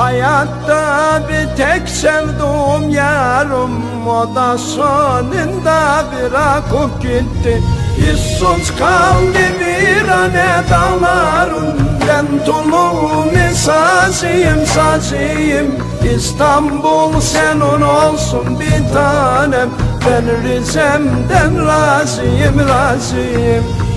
Hayatta bir tek sevduğum yarım O da sonunda bırakıp gitti. İşsiz kaldı virane dağlarım Ben tulumu sazıyım sazıyım. İstanbul senin olsun bir tanem. Ben Rize'mden razıyım razıyım.